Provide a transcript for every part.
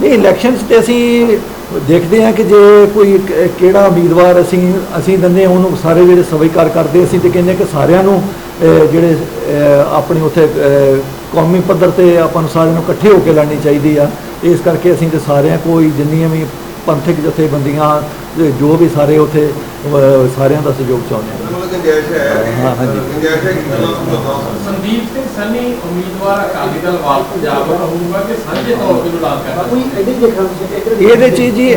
ਨਹੀਂ ਇਲੈਕਸ਼ਨਸ ਤੇ ਅਸੀਂ ਦੇਖਦੇ ਹਾਂ ਕਿ ਜੇ ਕੋਈ ਕਿਹੜਾ ਉਮੀਦਵਾਰ ਅਸੀਂ ਅਸੀਂ ਦਿੰਦੇ ਹਾਂ ਉਹਨੂੰ ਸਾਰੇ ਜਿਹੜੇ ਸਵੀਕਾਰ ਕਰਦੇ ਅਸੀਂ ਤੇ ਕਹਿੰਦੇ ਹਾਂ ਕਿ ਸਾਰਿਆਂ ਨੂੰ ਜਿਹੜੇ ਅਹ, ਆਪਣੀ ਉੱਥੇ ਕੌਮੀ ਪੱਧਰ ਤੇ ਆਪਾਂ ਨੂੰ ਸਾਰਿਆਂ ਨੂੰ ਇਕੱਠੇ ਹੋ ਕੇ ਲੜਨੀ ਚਾਹੀਦੀ ਆ। ਇਸ ਕਰਕੇ ਅਸੀਂ ਤੇ ਸਾਰਿਆਂ ਕੋਈ ਜਿੰਨੀਆਂ ਵੀ ਪੰਥਕ ਜਥੇਬੰਦੀਆਂ ਜੋ ਵੀ ਸਾਰੇ ਉੱਥੇ ਸਾਰਿਆਂ ਦਾ ਸਹਿਯੋਗ ਚਾਹੁੰਦੇ ਹਾਂ। ਗੁੰਜਾਇਸ਼ ਹੈ। ਹਾਂ, ਹਾਂਜੀ। ਗੁੰਜਾਇਸ਼ ਹੈ ਕਿ ਗੱਲਾਂ ਸਮਝੌਤਾ ਸੰਦੀਪ ਸਿੰਘ ਸੰਨੀ ਉਮੀਦਵਾਰ ਅਕਾਲੀ ਦਲ ਵਾਲ ਪੰਜਾਬ ਵੱਲੋਂ ਹੋਊਗਾ ਕਿ ਸਾਂਝੇ ਤੌਰ ਤੇ ਐਲਾਨ ਕਰਨਾ? ਇਹਦੇ 'ਚ ਜੀ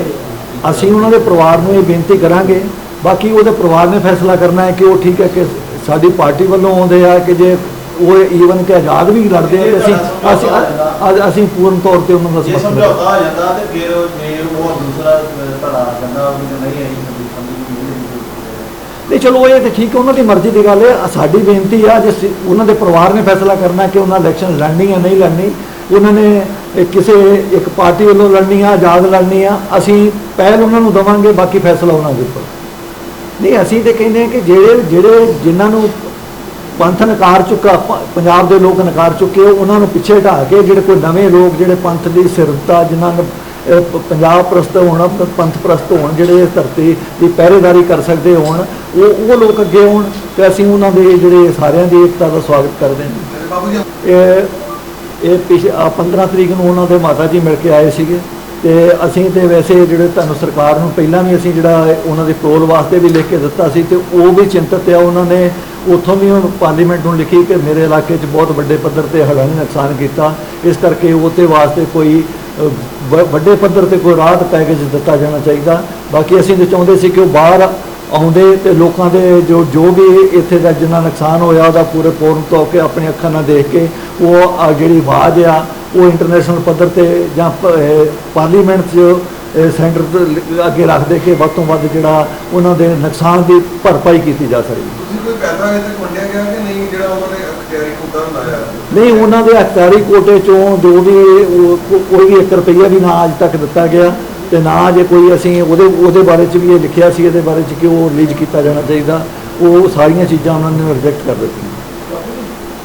ਅਸੀਂ ਉਹਨਾਂ ਦੇ ਪਰਿਵਾਰ ਨੂੰ ਇਹ ਬੇਨਤੀ ਕਰਾਂਗੇ। ਬਾਕੀ ਉਹਦੇ ਪਰਿਵਾਰ ਨੇ ਫੈਸਲਾ ਕਰਨਾ ਹੈ ਕਿ ਉਹ ਠੀਕ ਹੈ ਕਿ ਸਾਡੀ ਪਾਰਟੀ ਵੱਲੋਂ ਆਉਂਦੇ ਆ ਕਿ ਜੇ ਉਹ ਈਵਨ ਕਿ ਆਜ਼ਾਦ ਵੀ ਲੜਦੇ ਆ ਅਸੀਂ ਅਸੀਂ ਅ- ਅਸੀਂ ਪੂਰਨ ਤੌਰ ਤੇ ਉਹਨਾਂ ਦਾ ਜੇ ਸਮਰਥਨ ਸਮਝੌਤਾ ਹੋ ਜਾਂਦਾ ਤੇ ਫਿਰ ਜੇ ਉਹ ਦੂਸਰਾ ਧੜਾ ਕਹਿੰਦਾ ਨਹੀਂ ਆਈ ਸੰਦੀਪ ਸੰਦੀਪ ਨੂੰ ਨਹੀਂ ਦੇ ਚਲੋ ਇਹ ਤੇ ਠੀਕ ਹੈ, ਉਹਨਾਂ ਦੀ ਮਰਜ਼ੀ ਦੀ ਗੱਲ ਹੈ। ਸਾਡੀ ਬੇਨਤੀ ਆ ਜੇ ਸ- ਉਹਨਾਂ ਦੇ ਪਰਿਵਾਰ ਨੇ ਫੈਸਲਾ ਕਰਨਾ ਕਿ ਉਹਨਾਂ ਇਲੈਕਸ਼ਨ ਲੜਨੀ ਜਾਂ ਨਹੀਂ ਲੜਨੀ, ਉਹਨਾਂ ਨੇ ਕਿਸੇ ਇੱਕ ਪਾਰਟੀ ਵੱਲੋਂ ਲੜਨੀ ਆ, ਆਜ਼ਾਦ ਲੜਨੀ ਆ, ਅਸੀਂ ਪਹਿਲ ਉਹਨਾਂ ਨੂੰ ਦਵਾਂਗੇ, ਬਾਕੀ ਫੈਸਲਾ ਉਹਨਾਂ ਦੇ ਉੱਪਰ। ਨਹੀਂ, ਅਸੀਂ ਤੇ ਕਹਿੰਦੇ ਹਾਂ ਕਿ ਜਿਹੜੇ ਜਿਹੜੇ ਜਿਨ੍ਹਾਂ ਨੂੰ ਪੰਥ ਨਕਾਰ ਚੁੱਕਾ ਪੰਜਾਬ ਦੇ ਲੋਕ ਨਕਾਰ ਚੁੱਕੇ ਉਹਨਾਂ ਨੂੰ ਪਿੱਛੇ ਢਾ ਕੇ ਜਿਹੜੇ ਕੋਈ ਨਵੇਂ ਲੋਕ, ਜਿਹੜੇ ਪੰਥ ਦੀ ਸਿਰਤਾ, ਜਿਨ੍ਹਾਂ ਨੂੰ ਪੰਜਾਬ ਪ੍ਰਸਤ ਹੋਣ ਪੰਥ ਪ੍ਰਸਤ ਹੋਣ ਜਿਹੜੇ ਇਸ ਧਰਤੀ ਦੀ ਪਹਿਰੇਦਾਰੀ ਕਰ ਸਕਦੇ ਹੋਣ ਉਹ ਉਹ ਲੋਕ ਅੱਗੇ ਹੋਣ ਤੇ ਅਸੀਂ ਉਹਨਾਂ ਦੇ ਜਿਹੜੇ ਸਾਰਿਆਂ ਦੀ ਏਕਤਾ ਦਾ ਸਵਾਗਤ ਕਰਦੇ ਹਾਂ। ਇਹ ਇਹ ਪਿਛ ਆਹ 15 ਤਰੀਕ ਨੂੰ ਉਹਨਾਂ ਦੇ ਮਾਤਾ ਜੀ ਮਿਲ ਕੇ ਆਏ ਸੀਗੇ ਤੇ ਅਸੀਂ ਤੇ ਵੈਸੇ ਜਿਹੜੇ ਤੁਹਾਨੂੰ ਸਰਕਾਰ ਨੂੰ ਪਹਿਲਾਂ ਵੀ ਅਸੀਂ ਜਿਹੜਾ ਉਹਨਾਂ ਦੇ ਪਰੋਲ ਵਾਸਤੇ ਵੀ ਲਿਖ ਕੇ ਦਿੱਤਾ ਸੀ ਤੇ ਉਹ ਵੀ ਚਿੰਤਤ ਆ। ਉਹਨਾਂ ਨੇ ਉੱਥੋਂ ਵੀ ਉਹ ਪਾਰਲੀਮੈਂਟ ਨੂੰ ਲਿਖੀ ਕਿ ਮੇਰੇ ਇਲਾਕੇ 'ਚ ਬਹੁਤ ਵੱਡੇ ਪੱਧਰ ਤੇ ਹੜ੍ਹਾਂ ਨੇ ਨੁਕਸਾਨ ਕੀਤਾ। ਇਸ ਕਰਕੇ ਉਹਤੇ ਵਾਸਤੇ ਕੋਈ ਵੱਡੇ ਪੱਧਰ ਤੇ ਕੋਈ ਰਾਹਤ ਪੈਕੇਜ ਦਿੱਤਾ ਜਾਣਾ ਚਾਹੀਦਾ। ਬਾਕੀ ਅਸੀਂ ਤਾਂ ਚਾਹੁੰਦੇ ਸੀ ਕਿ ਉਹ ਬਾਹਰ ਆਉਂਦੇ ਤੇ ਲੋਕਾਂ ਦੇ ਜੋ ਜੋ ਵੀ ਇੱਥੇ ਦਾ ਜਿੰਨਾ ਨੁਕਸਾਨ ਹੋਇਆ ਉਹਦਾ ਪੂਰੇ ਪੂਰਨ ਤੌਰ ਕੇ ਆਪਣੀ ਅੱਖਾਂ ਨਾਲ ਦੇਖ ਕੇ ਉਹ ਜਿਹੜੀ ਆਵਾਜ਼ ਆ, ਉਹ ਇੰਟਰਨੈਸ਼ਨਲ ਪੱਧਰ ਤੇ ਜਾਂ ਪਾਰਲੀਮੈਂਟ 'ਚ ਸੈਂਟਰ ਤੋਂ ਅੱਗੇ ਰੱਖ ਦੇ ਕੇ ਵੱਧ ਤੋਂ ਵੱਧ ਜਿਹੜਾ ਉਹਨਾਂ ਦੇ ਨੁਕਸਾਨ ਦੀ ਭਰਪਾਈ ਕੀਤੀ ਜਾ ਸਕਦੀ ਕੋਈ ਪੈਸਾ ਅਜੇ ਵੰਡਿਆ ਗਿਆ ਕਿ ਨਹੀਂ? ਜਿਹੜਾ ਉਹਨਾਂ ਨਹੀਂ ਉਹਨਾਂ ਦੇ ਅਖਤਿਆਰੀ ਕੋਟੇ ਚੋਂ ਜੋ ਵੀ ਕੋਈ ਵੀ 1 ਰੁਪਈਆ ਵੀ ਨਾ ਅੱਜ ਤੱਕ ਦਿੱਤਾ ਗਿਆ ਤੇ ਨਾ ਜੇ ਕੋਈ ਅਸੀਂ ਉਹਦੇ ਉਹਦੇ ਬਾਰੇ ਚ ਵੀ ਇਹ ਲਿਖਿਆ ਸੀ ਇਹਦੇ ਬਾਰੇ ਚ ਕਿ ਉਹ ਰਿਲੀਜ਼ ਕੀਤਾ ਜਾਣਾ ਚਾਹੀਦਾ ਉਹ ਸਾਰੀਆਂ ਚੀਜ਼ਾਂ ਉਹਨਾਂ ਨੇ ਰਿਜੈਕਟ ਕਰ ਦਿੱਤੀਆਂ।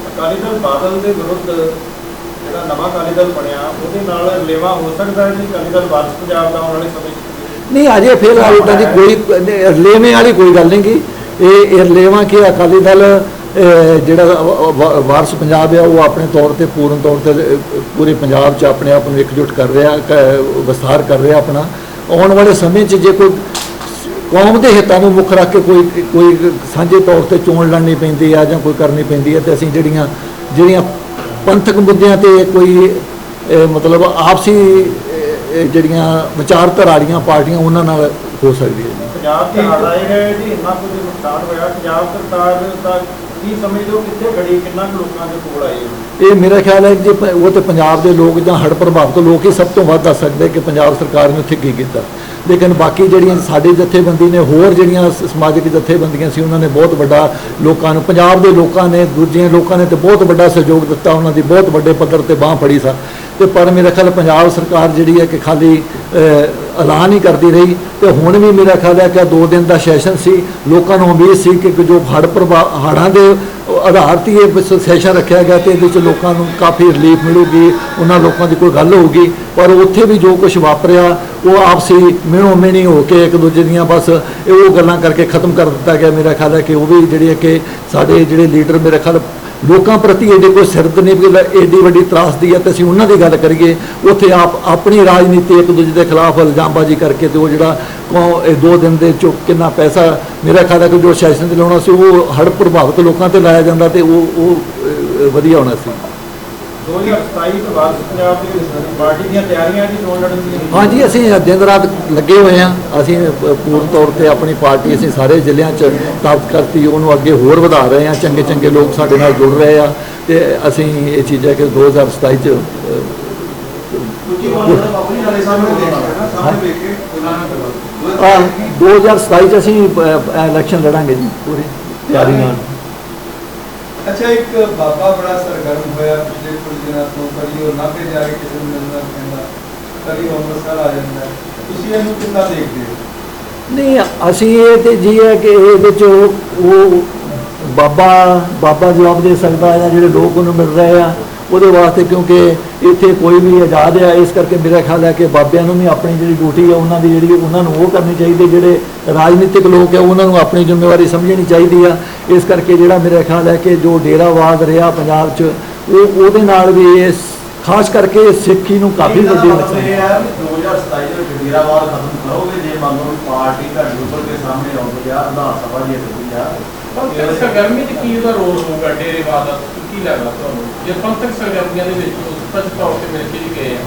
ਅਕਾਲੀ ਦਲ ਬਾਦਲ ਦੇ ਵਿਰੁੱਧ ਜਿਹੜਾ ਨਵਾਂ ਅਕਾਲੀ ਦਲ ਬਣਿਆ ਉਹਦੇ ਨਾਲ ਲੇਵਾ ਹੋ ਸਕਦਾ ਹੈ ਜੀ ਅਕਾਲੀ ਦਲ ਵਾਰਸ ਪੰਜਾਬ ਦਾ ਆਉਣ ਵਾਲੇ ਸਮੇਂ ਨਹੀਂ ਅਜੇ ਫਿਲਹਾਲ ਇਦਾਂ ਦੀ ਕੋਈ ਰਲੇਵੇਂ ਵਾਲੀ ਕੋਈ ਗੱਲ ਨਹੀਂ ਗੀ। ਇਹ ਰਲੇਵਾਂ ਕਿ ਅਕਾਲੀ ਦਲ ਜਿਹੜਾ ਵ- ਵਾਰਸ ਪੰਜਾਬ ਆ, ਉਹ ਆਪਣੇ ਤੌਰ ਤੇ, ਪੂਰਨ ਤੌਰ ਤੇ ਪੂਰੇ ਪੰਜਾਬ 'ਚ ਆਪਣੇ ਆਪ ਨੂੰ ਇਕਜੁੱਟ ਕਰ ਰਿਹਾ, ਕ- ਵਿਸਥਾਰ ਕਰ ਰਿਹਾ ਆਪਣਾ। ਆਉਣ ਵਾਲੇ ਸਮੇਂ 'ਚ ਜੇ ਕੋਈ ਕੌਮ ਦੇ ਹਿੱਤਾਂ ਨੂੰ ਮੁੱਖ ਰੱਖ ਕੇ ਕੋਈ ਕੋਈ ਸਾਂਝੇ ਤੌਰ ਤੇ ਚੋਣ ਲੜਨੀ ਪੈਂਦੀ ਆ ਜਾਂ ਕੋਈ ਕਰਨੀ ਪੈਂਦੀ ਹੈ ਤੇ ਅਸੀਂ ਜਿਹੜੀਆਂ ਜਿਹੜੀਆਂ ਪੰਥਕ ਮੁੱਦਿਆਂ ਤੇ ਕੋਈ ਮਤਲਬ ਆਪਸੀ ਜਿਹੜੀਆਂ ਵਿਚਾਰਧਾਰਾ ਵਾਲੀਆਂ ਪਾਰਟੀਆਂ, ਉਹਨਾਂ ਨਾਲ ਹੋ ਸਕਦੀ ਹੈ ਪੰਜਾਬ ਤੇ ਹੜ੍ਹ ਆਏ ਗਏ ਜੀ ਇੰਨਾ ਕੁਝ ਨੁਕਸਾਨ ਹੋਇਆ, ਪੰਜਾਬ ਸਰਕਾਰ ਦਾ ਕੀ ਸਮਝਦੇ ਹੋ, ਕਿੱਥੇ ਖੜੀ, ਕਿੰਨਾ ਕੁ ਲੋਕਾਂ ਦੇ ਕੋਲ ਆਏ ਹੋ? ਇਹ ਮੇਰਾ ਖਿਆਲ ਹੈ ਜੇ ਉਹ ਤੇ ਪੰਜਾਬ ਦੇ ਲੋਕ ਜਾਂ ਹੜ੍ਹ ਪ੍ਰਭਾਵਿਤ ਲੋਕ ਹੀ ਸਭ ਤੋਂ ਵੱਧ ਦੱਸ ਸਕਦੇ ਕਿ ਪੰਜਾਬ ਸਰਕਾਰ ਨੇ ਉੱਥੇ ਕੀ ਕੀਤਾ। ਲੇਕਿਨ ਬਾਕੀ ਜਿਹੜੀਆਂ ਸਾਡੀ ਜਥੇਬੰਦੀ ਨੇ, ਹੋਰ ਜਿਹੜੀਆਂ ਸਮਾਜਿਕ ਜਥੇਬੰਦੀਆਂ ਸੀ, ਉਹਨਾਂ ਨੇ ਬਹੁਤ ਵੱਡਾ ਲੋਕਾਂ ਨੂੰ, ਪੰਜਾਬ ਦੇ ਲੋਕਾਂ ਨੇ, ਦੂਜਿਆਂ ਲੋਕਾਂ ਨੇ ਤੇ ਬਹੁਤ ਵੱਡਾ ਸਹਿਯੋਗ ਦਿੱਤਾ, ਉਹਨਾਂ ਦੀ ਬਹੁਤ ਵੱਡੇ ਪੱਧਰ ਤੇ ਬਾਹ ਫੜੀ ਸਾ। ਤੇ ਪਰ ਮੇਰਾ ਖਿਆਲ ਪੰਜਾਬ ਸਰਕਾਰ ਜਿਹੜੀ ਹੈ ਕਿ ਖਾਲੀ ਐਲਾਨ ਹੀ ਕਰਦੀ ਰਹੀ ਤੇ ਹੁਣ ਵੀ ਮੇਰਾ ਖਿਆਲ ਹੈ ਕਿ ਦੋ ਦਿਨ ਦਾ ਸੈਸ਼ਨ ਸੀ, ਲੋਕਾਂ ਨੂੰ ਉਮੀਦ ਸੀ ਕਿ ਜੋ ਹੜ੍ਹ ਪ੍ਰਭਾਵ ਹੜ੍ਹਾਂ ਦੇ ਆਧਾਰ ਤੇ ਇਹ ਸੈਸ਼ਨ ਰੱਖਿਆ ਗਿਆ ਤੇ ਇਹਦੇ ਵਿੱਚ ਲੋਕਾਂ ਨੂੰ ਕਾਫੀ ਰਿਲੀਫ ਮਿਲੂਗੀ, ਉਹਨਾਂ ਲੋਕਾਂ ਦੀ ਕੋਈ ਗੱਲ ਹੋਊਗੀ, ਪਰ ਉੱਥੇ ਵੀ ਜੋ ਕੁਝ ਵਾਪਰਿਆ, ਉਹ ਆਪਸੀ ਮਿਣੋ ਮਿਣੀ ਹੋ ਕੇ ਇੱਕ ਦੂਜੇ ਦੀਆਂ ਬਸ ਉਹ ਗੱਲਾਂ ਕਰਕੇ ਖਤਮ ਕਰ ਦਿੱਤਾ ਗਿਆ। ਮੇਰਾ ਖਿਆਲ ਹੈ ਕਿ ਉਹ ਵੀ ਜਿਹੜੀ ਹੈ ਕਿ ਸਾਡੇ ਜਿਹੜੇ ਲੀਡਰ, ਮੇਰਾ ਖਿਆਲ ਲੋਕਾਂ ਪ੍ਰਤੀ ਇਹਦੇ ਕੋਈ ਸਿਰਤ ਨਹੀਂ, ਵੀ ਏਡੀ ਵੱਡੀ ਤਰਾਸਦੀ ਹੈ ਤੇ ਅਸੀਂ ਉਹਨਾਂ ਦੀ ਗੱਲ ਕਰੀਏ, ਉੱਥੇ ਆਪ ਆਪਣੀ ਰਾਜਨੀਤੀ ਇੱਕ ਦੂਜੇ ਦੇ ਖਿਲਾਫ ਇਲਜ਼ਾਮਬਾਜ਼ੀ ਕਰਕੇ ਤੇ ਉਹ ਜਿਹੜਾ ਕੌ- ਇਹ ਦੋ ਦਿਨ ਦੇ ਚੁੱਕ ਕਿੰਨਾ ਪੈਸਾ ਮੇਰਾ ਖਿਆਲ ਹੈ ਕਿ ਜੋ ਸੈਸ਼ਨ ਤੇ ਲਾਉਣਾ ਸੀ, ਉਹ ਹੜ੍ਹ ਪ੍ਰਭਾਵਿਤ ਲੋਕਾਂ ਤੇ ਲਾਇਆ ਜਾਂਦਾ ਤੇ ਉਹ ਉਹ ਵਧੀਆ ਹੋਣਾ ਸੀ। 2027 ਤੋਂ ਵਾਰਸ ਪੰਜਾਬ ਦੀ ਪਾਰਟੀ ਦੀਆਂ ਤਿਆਰੀਆਂ ਜੀ ਚੋਣ ਲੜਨ ਦੀਆਂ ਹਾਂਜੀ ਅਸੀਂ ਦਿਨ ਰਾਤ ਲੱਗੇ ਹੋਏ ਹਾਂ। ਅਸੀਂ ਪੂਰਨ ਤੌਰ ਤੇ ਆਪਣੀ ਪਾਰਟੀ ਅਸੀਂ ਸਾਰੇ ਜ਼ਿਲ੍ਹਿਆਂ 'ਚ ਸਥਾਪਿਤ ਕਰਤੀ ਉਹਨੂੰ ਅੱਗੇ ਹੋਰ ਵਧਾ ਰਹੇ ਹਾਂ। ਚੰਗੇ ਚੰਗੇ ਲੋਕ ਸਾਡੇ ਨਾਲ ਜੁੜ ਰਹੇ ਆ ਤੇ ਅਸੀਂ ਇਹ ਚੀਜ਼ਾਂ ਕਿ 2027 'ਚ ਆ 2027 'ਚ ਅਸੀਂ ਇਲੈਕਸ਼ਨ ਲੜਾਂਗੇ ਜੀ ਪੂਰੀ ਤਿਆਰੀ ਨਾਲ। ਅੱਛਾ, ਇੱਕ ਬਾਬਾ ਬੜਾ ਸਰਗਰਮ ਹੋਇਆ, ਪਿਛਲੇ ਕੁਝ ਦਿਨਾਂ ਤੋਂ ਕਦੀ ਉਹ ਨਾਭੇ ਜਾ ਕੇ ਕਿਸੇ ਨੂੰ ਮਿਲਣਾ ਪੈਂਦਾ ਕਦੀ ਉਹ ਅੰਮ੍ਰਿਤਸਰ ਆ ਜਾਂਦਾ ਤੁਸੀਂ ਇਹਨੂੰ ਕਿੱਦਾਂ ਦੇਖਦੇ ਹੋ? ਨਹੀਂ, ਅਸੀਂ ਇਹ ਤੇ ਜੀ ਹੈ ਕਿ ਇਹਦੇ 'ਚ ਉਹ ਬਾਬਾ ਬਾਬਾ ਜਵਾਬ ਦੇ ਸਕਦਾ ਹੈ ਜਿਹੜੇ ਲੋਕ ਉਹਨੂੰ ਮਿਲ ਰਹੇ ਆ ਉਹਦੇ ਵਾਸਤੇ ਕਿਉਂਕਿ ਇੱਥੇ ਕੋਈ ਵੀ ਆਜ਼ਾਦ ਆ, ਇਸ ਕਰਕੇ ਮੇਰਾ ਖਿਆਲ ਹੈ ਕਿ ਬਾਬਿਆਂ ਨੂੰ ਵੀ ਆਪਣੀ ਜਿਹੜੀ ਡਿਊਟੀ ਆ, ਉਹਨਾਂ ਦੀ ਜਿਹੜੀ ਉਹਨਾਂ ਨੂੰ ਉਹ ਕਰਨੀ ਚਾਹੀਦੀ, ਜਿਹੜੇ ਰਾਜਨੀਤਿਕ ਲੋਕ ਆ, ਉਹਨਾਂ ਨੂੰ ਆਪਣੀ ਜ਼ਿੰਮੇਵਾਰੀ ਸਮਝਣੀ ਚਾਹੀਦੀ ਆ। ਇਸ ਕਰਕੇ ਜਿਹੜਾ ਮੇਰਾ ਖਿਆਲ ਹੈ ਕਿ ਜੋ ਡੇਰਾਵਾਦ ਰਿਹਾ ਪੰਜਾਬ 'ਚ, ਉਹ ਉਹਦੇ ਨਾਲ ਵੀ ਇਸ ਖਾਸ ਕਰਕੇ ਸਿੱਖੀ ਨੂੰ ਕਾਫੀ ਵੱਡੀ ਨੁਕਸਾਨ ਇਹ ਹੈ। ਕਿ 2027 ਦੇ ਵਿੱਚ ਡੇਰਾਵਾਦ ਖਤਮ ਕਰੋਗੇ ਜੇ ਮੰਨ ਲਓ ਪਾਰਟੀ ਤੁਹਾਡੇ ਉੱਪਰ ਦੇ ਸਾਹਮਣੇ ਆਉਂਦੀ ਆ ਵਿਧਾਨ ਸਭਾ ਦੀ ਹੁੰਦੀ ਆ। ਪੰਥਕ ਸਰਗਰਮੀ ਚ ਕੀ ਉਹਦਾ ਰੋਲ ਹੋਊਗਾ ਡੇਰੇਵਾਦ ਦਾ? ਕੀ ਲੱਗਦਾ ਤੁਹਾਨੂੰ? ਜੇ ਪੰਥਕ ਸਰਗਰਮੀਆਂ ਦੇ ਵਿੱਚ ਸਪਸ਼ਟ ਤੌਰ ਤੇ ਮਿਲ ਕੇ ਗਏ ਆ।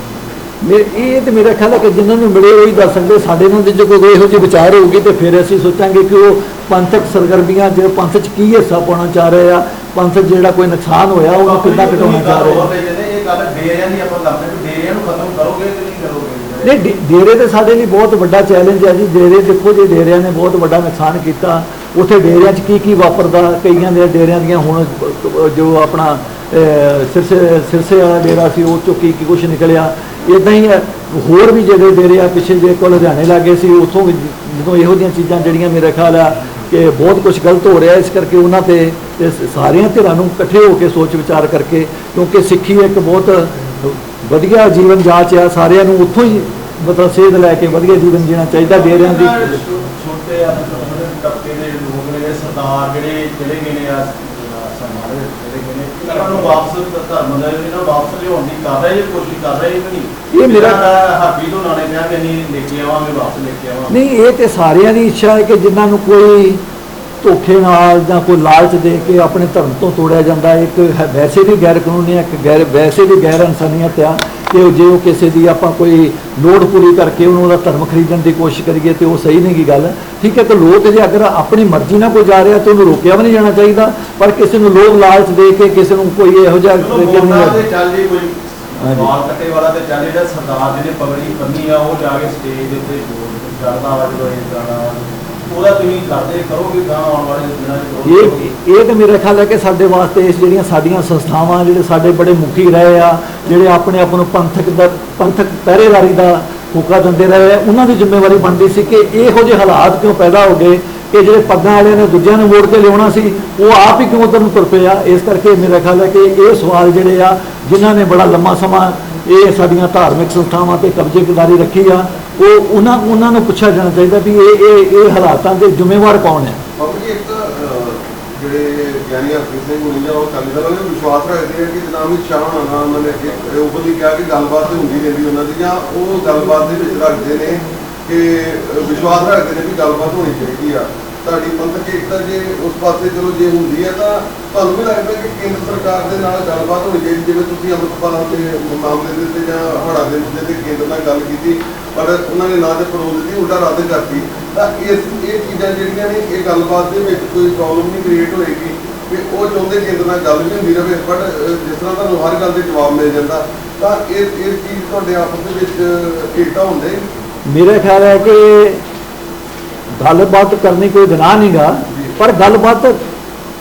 ਮੇ ਇਹ ਤੇ ਮੇਰਾ ਖਿਆਲ ਹੈ ਕਿ ਜਿਨ੍ਹਾਂ ਨੂੰ ਮਿਲੇ ਉਹੀ ਦੱਸ ਸਕਦੇ ਸਾਡੇ ਨਾਲ ਜੇ ਕੋਈ ਇਹੋ ਜਿਹੀ ਵਿਚਾਰ ਹੋਊਗੀ ਤੇ ਫਿਰ ਅਸੀਂ ਸੋਚਾਂਗੇ ਕਿ ਉਹ ਪੰਥਕ ਸਰਗਰਮੀਆਂ ਜਿਹੜੇ ਪੰਥ 'ਚ ਕੀ ਹਿੱਸਾ ਪਾਉਣਾ ਚਾਹ ਰਹੇ ਆ ਪੰਥ 'ਚ ਜਿਹੜਾ ਕੋਈ ਨੁਕਸਾਨ ਹੋਇਆ ਉਹਨੂੰ ਕਿੱਦਾਂ ਘਟਾਉਣਾ ਚਾਹ ਰਹੇ ਆ। ਗੱਲ ਡੇਰਿਆਂ ਦੀ ਆਪਾਂ ਕਰਦੇ ਵੀ ਡੇਰਿਆਂ ਨੂੰ ਖਤਮ ਕਰੋਗੇ ਕਿ ਨਹੀਂ ਕਰੋਗੇ? ਨਹੀਂ ਡੇ- ਡੇਰੇ ਤੇ ਸਾਡੇ ਲਈ ਬਹੁਤ ਵੱਡਾ ਚੈਲੰਜ ਹੈ ਜੀ। ਡੇਰੇ ਦੇਖੋ ਜੀ ਡੇਰਿਆਂ ਨੇ ਬਹੁਤ ਵੱਡਾ ਨੁਕਸਾਨ ਕੀਤਾ, ਉੱਥੇ ਡੇਰਿਆਂ 'ਚ ਕੀ ਕੀ ਵਾਪਰਦਾ? ਕਈਆਂ ਦੇ ਡੇਰਿਆਂ ਦੀਆਂ ਹੁਣ, ਜੋ ਆਪਣਾ ਸਿਰਸੇ ਸਿਰਸੇ ਵਾਲਾ ਡੇਰਾ ਸੀ, ਉਹ ਚੋਂ ਕੀ ਕੀ ਕੁਛ ਨਿਕਲਿਆ? ਇਦਾਂ ਹੀ ਹੋਰ ਵੀ ਜਿਹੜੇ ਡੇਰੇ ਆ, ਪਿੱਛੇ ਜੇ ਕੋਲ ਲੁਧਿਆਣੇ ਲੱਗੇ ਸੀ, ਉੱਥੋਂ ਵੀ ਜਦੋਂ ਇਹੋ ਜਿਹੀਆਂ ਚੀਜ਼ਾਂ ਜਿਹੜੀਆਂ ਮੇਰੇ ਖਿਆਲ ਆ ਕਿ ਬਹੁਤ ਕੁਝ ਗਲਤ ਹੋ ਰਿਹਾ ਇਸ ਕਰਕੇ ਉਹਨਾਂ ਤੇ ਤੇ ਸਾਰੀਆਂ ਧਿਰਾਂ ਨੂੰ ਇਕੱਠੇ ਹੋ ਕੇ ਸੋਚ ਵਿਚਾਰ ਕਰਕੇ, ਕਿਉਂਕਿ ਸਿੱਖੀ ਇੱਕ ਬਹੁਤ ਵਧੀਆ ਜੀਵਨ ਜਾਚ ਆ, ਸਾਰਿਆਂ ਨੂੰ ਉੱਥੋਂ ਹੀ ਮਤਲਬ ਸੇਧ ਲੈ ਕੇ ਵਧੀਆ ਜੀਵਨ ਜੀਣਾ ਚਾਹੀਦਾ ਡੇਰਿਆਂ ਦੀ। ਛੋਟੇ ਆ ਤਬਕੇ ਦੇ ਲੋਕ ਨੇ ਸਰਦਾਰ ਜਿਹੜੇ ਚਲੇ ਗਏ ਨੇ ਆ ਇਹਨਾਂ ਨੂੰ ਵਾਪਸ ਧਰਮ ਦਾ ਇਹਨਾਂ ਨੂੰ ਵਾਪਸ ਲਿਆਉਣ ਦੀ ਕਰ ਰਹੇ ਜੇ ਕੋਸ਼ਿਸ਼ ਕਰ ਰਹੇ ਕਿ ਨਹੀਂ? ਇਹ ਮੇਰਾ- ਹਾਬੀ ਤੋਂ ਨਾਲੇ ਕਹਿੰਦੇ ਨਹੀਂ ਲੈ ਕੇ ਆਵਾਂਗੇ ਵਾਪਸ ਲੈ ਕੇ ਆਵਾਂਗੇ। ਨਹੀਂ ਇਹ ਤੇ ਸਾਰਿਆਂ ਦੀ ਇੱਛਾ ਹੈ ਕਿ ਜਿਨ੍ਹਾਂ ਨੂੰ ਕੋਈ ਧੋਖੇ ਨਾਲ ਜਾਂ ਕੋਈ ਲਾਲਚ ਦੇ ਕੇ ਆਪਣੇ ਧਰਮ ਤੋਂ ਤੋੜਿਆ ਜਾਂਦਾ ਹੈ, ਇੱਕ ਵੈਸੇ ਵੀ ਗੈਰ ਕਾਨੂੰਨੀ ਹੈ, ਇੱਕ ਗੈਰ ਵੈਸੇ ਵੀ ਗੈਰ ਇਨਸਾਨੀਅਤ ਆ। ਕਿ ਜੇ ਉਹ ਕਿਸੇ ਦੀ ਆਪਾਂ ਕੋਈ ਲੋੜ ਪੂਰੀ ਕਰਕੇ ਉਹਨੂੰ ਉਹਦਾ ਧਰਮ ਖਰੀਦਣ ਦੀ ਕੋਸ਼ਿਸ਼ ਕਰੀਏ ਤੇ ਉਹ ਸਹੀ ਨਹੀਂ ਗੀ ਗੱਲ ਠੀਕ ਹੈ ਤੇ ਲੋਕ ਜੇ ਅਗਰ ਆਪਣੀ ਮਰਜ਼ੀ ਨਾਲ ਕੋਈ ਜਾ ਰਿਹਾ ਤੇ ਉਹਨੂੰ ਰੋਕਿਆ ਵੀ ਨਹੀਂ ਜਾਣਾ ਚਾਹੀਦਾ ਪਰ ਕਿਸੇ ਨੂੰ ਲੋਭ ਲਾਲਚ ਦੇ ਕੇ ਕਿਸੇ ਨੂੰ ਕੋਈ ਇਹੋ ਜਿਹਾ। ਵਾਲ ਕੱਟੇ ਵਾਲਾ ਤੇ ਚੱਲ ਜਿਹੜਾ ਸਰਦਾਰ ਜਿਹਨੇ ਪਗੜੀ ਬੰਨੀ ਆ ਉਹ ਜਾ ਕੇ ਸਟੇਜ ਦੇ ਉੱਤੇ ਬੋਲ ਕਰਦਾ ਵਾ ਜਦੋਂ ਇਹ ਗਾਣਾ ਉਹਦਾ ਤੁਸੀਂ ਕਰਦੇ ਕਰੋਗੇ ਗਾਣਾ ਆਉਣ ਵਾਲੇ ਦਿਨਾਂ ਚ ਕਰੋਗੇ? ਇਹ ਇਹ ਤਾਂ ਮੇਰਾ ਖਿਆਲ ਹੈ ਕਿ ਸਾਡੇ ਵਾਸਤੇ ਇਸ ਜਿਹੜੀਆਂ ਸਾਡੀਆਂ ਸੰਸਥਾਵਾਂ, ਜਿਹੜੇ ਸਾਡੇ ਬੜੇ ਮੁਖੀ ਰਹੇ ਆ, ਜਿਹੜੇ ਆਪਣੇ ਆਪ ਨੂੰ ਪੰਥਕ ਦਾ ਪੰਥਕ ਪਹਿਰੇਦਾਰੀ ਦਾ ਹੋਕਾ ਦਿੰਦੇ ਰਹੇ ਆ, ਉਹਨਾਂ ਦੀ ਜ਼ਿੰਮੇਵਾਰੀ ਬਣਦੀ ਸੀ ਕਿ ਇਹੋ ਜਿਹੇ ਹਾਲਾਤ ਕਿਉਂ ਪੈਦਾ ਹੋ ਗਏ ਕਿ ਜਿਹੜੇ ਪੱਗਾਂ ਵਾਲਿਆਂ ਨੇ ਦੂਜਿਆਂ ਨੂੰ ਮੋੜ ਕੇ ਲਿਆਉਣਾ ਸੀ, ਉਹ ਆਪ ਹੀ ਕਿਉਂ ਉਧਰ ਨੂੰ ਤੁਰ ਪਿਆ ਇਸ ਕਰਕੇ ਮੇਰਾ ਖਿਆਲ ਹੈ ਕਿ ਇਹ ਸਵਾਲ ਜਿਹੜੇ ਆ, ਜਿਨ੍ਹਾਂ ਨੇ ਬੜਾ ਲੰਮਾ ਸਮਾਂ ਇਹ ਸਾਡੀਆਂ ਧਾਰਮਿਕ ਸੰਸਥਾਵਾਂ ਤੇ ਕਬਜ਼ੇਦਾਰੀ ਰੱਖੀ ਆ, ਉਹ ਉਹਨਾਂ ਉਹਨਾਂ ਨੂੰ ਪੁੱਛਿਆ ਜਾਣਾ ਚਾਹੀਦਾ ਵੀ ਇਹ ਇਹ ਇਹ ਹਾਲਾਤਾਂ ਦੇ ਜ਼ਿੰਮੇਵਾਰ ਕੌਣ ਹੈ? ਬਾਬੂ ਜੀ, ਇੱਕ ਜਿਹੜੇ ਗਿਆਨੀ ਹਰਪ੍ਰੀਤ ਸਿੰਘ ਹੋਣੀ ਜਾਂ ਉਹ ਅਕਾਲੀ ਦਲ ਵਾਲੇ ਵਿਸ਼ਵਾਸ ਰੱਖਦੇ ਆ ਕਿ ਜਨਾਬ ਇਹ ਸ਼ਾਹ ਹੋਣਾ ਉਹਨਾਂ ਨੇ ਅੱਗੇ ਓਪਨਲੀ ਕਿਹਾ ਕਿ ਗੱਲਬਾਤ ਹੁੰਦੀ ਰਹਿੰਦੀ ਉਹਨਾਂ ਦੀ, ਜਾਂ ਉਹ ਗੱਲਬਾਤ ਦੇ ਵਿੱਚ ਰੱਖਦੇ ਨੇ ਕਿ ਵਿਸ਼ਵਾਸ ਰੱਖਦੇ ਨੇ ਵੀ ਗੱਲਬਾਤ ਹੋਣੀ ਚਾਹੀਦੀ ਆ। ਤੁਹਾਡੀ ਪੰਥਕ ਏਕਤਾ ਜੇ ਉਸ ਪਾਸੇ ਚਲੋ ਜੇ ਹੁੰਦੀ ਹੈ ਤਾਂ ਤੁਹਾਨੂੰ ਵੀ ਲੱਗਦਾ ਕਿ ਕੇਂਦਰ ਸਰਕਾਰ ਦੇ ਨਾਲ ਗੱਲਬਾਤ ਹੋਣੀ ਚਾਹੀਦੀ ਜਿਵੇਂ ਤੁਸੀਂ ਅੰਮ੍ਰਿਤਪਾਲ ਦੇ ਮਾਮਲੇ ਦੇ ਉੱਤੇ ਜਾਂ ਹੜਾ ਦੇ ਮੁੱਦੇ ਤੇ ਕੇਂਦਰ ਨਾਲ ਗੱਲ ਕੀਤੀ, ਪਰ ਉਹਨਾਂ ਨੇ ਨਾ ਤੇ ਪਰੋਲ ਦਿੱਤੀ, ਉਲਟਾ ਰੱਦ ਕਰਤੀ। ਤਾਂ ਇਸ, ਇਹ ਚੀਜ਼ਾਂ ਜਿਹੜੀਆਂ ਨੇ, ਇਹ ਗੱਲਬਾਤ ਦੇ ਵਿੱਚ ਕੋਈ ਪ੍ਰੋਬਲਮ ਨਹੀਂ ਕ੍ਰੀਏਟ ਹੋਏਗੀ ਕਿ ਉਹ ਚਾਹੁੰਦੇ ਕੇਂਦਰ ਨਾਲ ਗੱਲ ਵੀ ਹੁੰਦੀ ਰਹੇ ਬਟ ਜਿਸ ਤਰ੍ਹਾਂ ਤੁਹਾਨੂੰ ਹਰ ਗੱਲ ਦੇ ਜਵਾਬ ਮਿਲ ਜਾਂਦਾ, ਤਾਂ ਇਹ ਇਹ ਚੀਜ਼ ਤੁਹਾਡੇ ਆਪਸ ਦੇ ਵਿੱਚ ਏਕਤਾ ਹੁੰਦੇ। ਮੇਰਾ ਖਿਆਲ ਹੈ ਕਿ ਗੱਲਬਾਤ ਕਰਨੀ ਕੋਈ ਗੁਨਾਹ ਨਹੀਂਗਾ, ਪਰ ਗੱਲਬਾਤ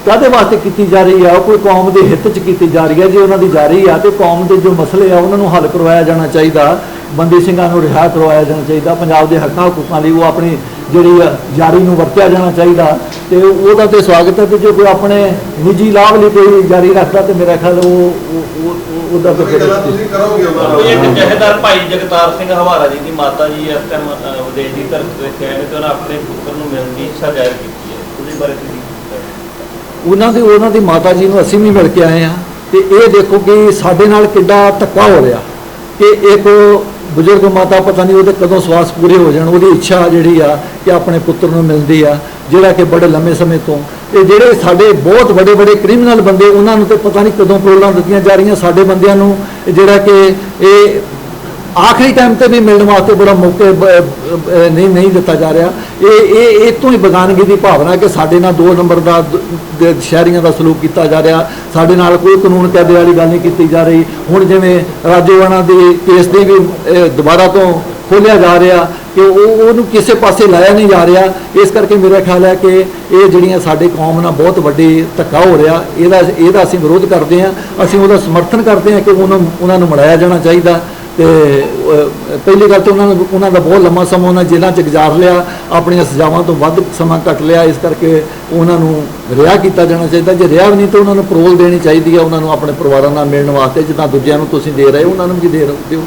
ਕਾਹਦੇ ਵਾਸਤੇ ਕੀਤੀ ਜਾ ਰਹੀ ਆ? ਉਹ ਕੋਈ ਕੌਮ ਦੇ ਹਿੱਤ 'ਚ ਕੀਤੀ ਜਾ ਰਹੀ ਹੈ ਜੇ ਉਹਨਾਂ ਦੀ ਜਾ ਰਹੀ ਆ, ਤੇ ਕੌਮ ਦੇ ਜੋ ਮਸਲੇ ਆ, ਉਹਨਾਂ ਨੂੰ ਹੱਲ ਕਰਵਾਇਆ ਜਾਣਾ ਚਾਹੀਦਾ। ਬੰਦੀ ਸਿੰਘਾਂ ਨੂੰ ਰਿਹਾ ਕਰਵਾਇਆ ਜਾਣਾ ਚਾਹੀਦਾ ਪੰਜਾਬ ਦੇ ਹੱਕਾਂ ਹਕੂਕਾਂ ਲਈ ਉਹ ਆਪਣੀ ਜਿਹੜੀ ਜਾਰੀ ਨੂੰ ਵਰਤਿਆ ਜਾਣਾ ਚਾਹੀਦਾ ਤੇ ਉਹਦਾ ਤੇ ਸਵਾਗਤ ਹੈ ਤੇ ਜੇ ਕੋਈ ਆਪਣੇ ਨਿੱਜੀ ਲਾਭ ਲਈ ਕੋਈ ਜਾਰੀ ਰੱਖਦਾ ਤੇ ਮੇਰਾ ਖਿਆਲ ਉਹ ਉਹ- ਉਹ- ਉਹਦਾ ਤੇ ਫਿਰ ਤੁਸੀਂ ਕਰੋਗੇ ਉਹਨਾਂ ਜਥੇਦਾਰ ਭਾਈ ਜਗਤਾਰ ਸਿੰਘ ਹਵਾਰਾ ਜੀ ਦੀ ਮਾਤਾ ਜੀ ਇਸ ਟਾਈਮ ਵਿਦੇਸ਼ ਦੀ ਧਰਤੀ ਤੇ ਆਏ ਨੇ ਤੇ ਉਹਨਾਂ ਆਪਣੇ ਪੁੱਤਰ ਨੂੰ ਮਿਲਣ ਦੀ ਇੱਛਾ ਜ਼ਾਹਿਰ ਕੀਤੀ ਹੈ ਉਹਦੇ ਬਾਰੇ ਤੁਸੀਂ? ਉਹਨਾਂ ਦੀ ਉਹਨਾਂ ਦੀ ਮਾਤਾ ਜੀ ਨੂੰ ਅਸੀਂ ਵੀ ਮਿਲ ਕੇ ਆਏ ਆ ਤੇ ਇਹ ਦੇਖੋ ਕਿ ਸਾਡੇ ਨਾਲ ਕਿੱਡਾ ਧੱਕਾ ਹੋ ਰਿਹਾ ਕਿ ਇੱਕ ਬਜ਼ੁਰਗ ਮਾਤਾ ਪਤਾ ਨਹੀਂ ਉਹਦੇ ਕਦੋਂ ਸਵਾਸ ਪੂਰੇ ਹੋ ਜਾਣ, ਉਹਦੀ ਇੱਛਾ ਜਿਹੜੀ ਆ ਕਿ ਆਪਣੇ ਪੁੱਤਰ ਨੂੰ ਮਿਲਦੀ ਆ, ਜਿਹੜਾ ਕਿ ਬੜੇ ਲੰਮੇ ਸਮੇਂ ਤੋਂ। ਤੇ ਜਿਹੜੇ ਸਾਡੇ ਬਹੁਤ ਵੱਡੇ ਵੱਡੇ ਕ੍ਰਿਮੀਨਲ ਬੰਦੇ, ਉਹਨਾਂ ਨੂੰ ਤੇ ਪਤਾ ਨਹੀਂ ਕਦੋਂ ਪ੍ਰੋਗਰਾਮ ਦਿੱਤੀਆਂ ਜਾ ਰਹੀਆਂ ਸਾਡੇ ਬੰਦਿਆਂ ਨੂੰ, ਜਿਹੜਾ ਕਿ ਇਹ ਆਖਰੀ ਟਾਈਮ ਤੇ ਵੀ ਮਿਲਣ ਵਾਸਤੇ ਬੜਾ ਮੌਕੇ ਨਹੀਂ ਨਹੀਂ ਦਿੱਤਾ ਜਾ ਰਿਹਾ। ਇਹ ਇਹ ਇਹ ਤੋਂ ਹੀ ਬਗਾਨਗੀ ਦੀ ਭਾਵਨਾ ਕਿ ਸਾਡੇ ਨਾਲ ਦੋ ਨੰਬਰ ਦਾ, ਦ- ਸ਼ਹਿਰੀਆਂ ਦਾ ਸਲੂਕ ਕੀਤਾ ਜਾ ਰਿਹਾ। ਸਾਡੇ ਨਾਲ ਕੋਈ ਕਾਨੂੰਨ ਕਾਇਦੇ ਵਾਲੀ ਗੱਲ ਨਹੀਂ ਕੀਤੀ ਜਾ ਰਹੀ। ਹੁਣ ਜਿਵੇਂ ਰਾਜੋਵਾਨਾ ਦੇ ਕੇਸ ਦੀ ਵੀ ਦੁਬਾਰਾ ਤੋਂ ਖੋਲਿਆ ਜਾ ਰਿਹਾ ਕਿ ਉਹ, ਉਹਨੂੰ ਕਿਸੇ ਪਾਸੇ ਲਾਇਆ ਨਹੀਂ ਜਾ ਰਿਹਾ। ਇਸ ਕਰਕੇ ਮੇਰਾ ਖਿਆਲ ਹੈ ਕਿ ਇਹ ਜਿਹੜੀਆਂ ਸਾਡੇ ਕੌਮ ਨਾਲ ਬਹੁਤ ਵੱਡੀ ਧੱਕਾ ਹੋ ਰਿਹਾ, ਇਹਦਾ ਇਹਦਾ ਅਸੀਂ ਵਿਰੋਧ ਕਰਦੇ ਹਾਂ। ਅਸੀਂ ਉਹਦਾ ਸਮਰਥਨ ਕਰਦੇ ਹਾਂ ਕਿ ਉਹਨੂੰ, ਉਹਨਾਂ ਨੂੰ ਮੜਾਇਆ ਜਾਣਾ ਚਾਹੀਦਾ। ਤੇ ਪਹਿਲੀ ਗੱਲ ਤਾਂ ਉਹਨਾਂ ਨੂੰ, ਉਹਨਾਂ ਦਾ ਬਹੁਤ ਲੰਮਾ ਸਮਾਂ ਉਹਨਾਂ ਜੇਲ੍ਹਾਂ 'ਚ ਗੁਜ਼ਾਰ ਲਿਆ, ਆਪਣੀਆਂ ਸਜ਼ਾਵਾਂ ਤੋਂ ਵੱਧ ਸਮਾਂ ਕੱਟ ਲਿਆ, ਇਸ ਕਰਕੇ ਉਹਨਾਂ ਨੂੰ ਰਿਹਾ ਕੀਤਾ ਜਾਣਾ ਚਾਹੀਦਾ। ਜੇ ਰਿਹਾ ਵੀ ਨਹੀਂ ਤਾਂ ਉਹਨਾਂ ਨੂੰ ਪਰੋਲ ਦੇਣੀ ਚਾਹੀਦੀ ਹੈ ਉਹਨਾਂ ਨੂੰ ਆਪਣੇ ਪਰਿਵਾਰਾਂ ਨਾਲ ਮਿਲਣ ਵਾਸਤੇ, ਜਿੱਦਾਂ ਦੂਜਿਆਂ ਨੂੰ ਤੁਸੀਂ ਦੇ ਰਹੇ ਹੋ, ਉਹਨਾਂ ਨੂੰ ਵੀ ਦੇ ਰਹੇ ਹੋ